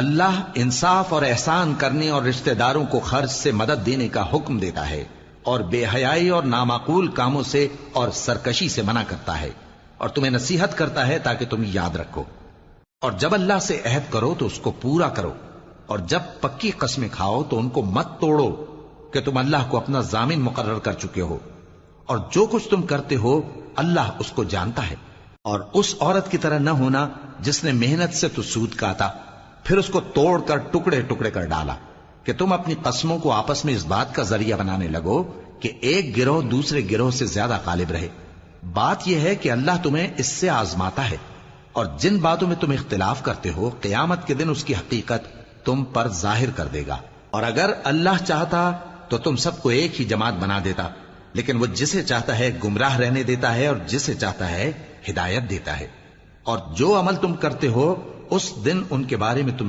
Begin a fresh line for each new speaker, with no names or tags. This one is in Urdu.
اللہ انصاف اور احسان کرنے اور رشتہ داروں کو خرچ سے مدد دینے کا حکم دیتا ہے اور بے حیائی اور نامعقول کاموں سے اور سرکشی سے منع کرتا ہے اور تمہیں نصیحت کرتا ہے تاکہ تم یاد رکھو اور جب اللہ سے عہد کرو تو اس کو پورا کرو اور جب پکی قسمیں کھاؤ تو ان کو مت توڑو کہ تم اللہ کو اپنا ضامن مقرر کر چکے ہو اور جو کچھ تم کرتے ہو اللہ اس کو جانتا ہے اور اس عورت کی طرح نہ ہونا جس نے محنت سے تو سود کاتا پھر اس کو توڑ کر ٹکڑے ٹکڑے کر ڈالا کہ تم اپنی قسموں کو آپس میں اس بات کا ذریعہ بنانے لگو کہ ایک گروہ دوسرے گروہ سے زیادہ غالب رہے۔ بات یہ ہے کہ اللہ تمہیں اس سے آزماتا ہے اور جن باتوں میں تم اختلاف کرتے ہو، قیامت کے دن اس کی حقیقت تم پر ظاہر کر دے گا۔ اور اگر اللہ چاہتا تو تم سب کو ایک ہی جماعت بنا دیتا، لیکن وہ جسے چاہتا ہے گمراہ رہنے دیتا ہے اور جسے چاہتا ہے ہدایت دیتا ہے۔ اور جو عمل تم کرتے ہو اس دن ان کے بارے میں تم سے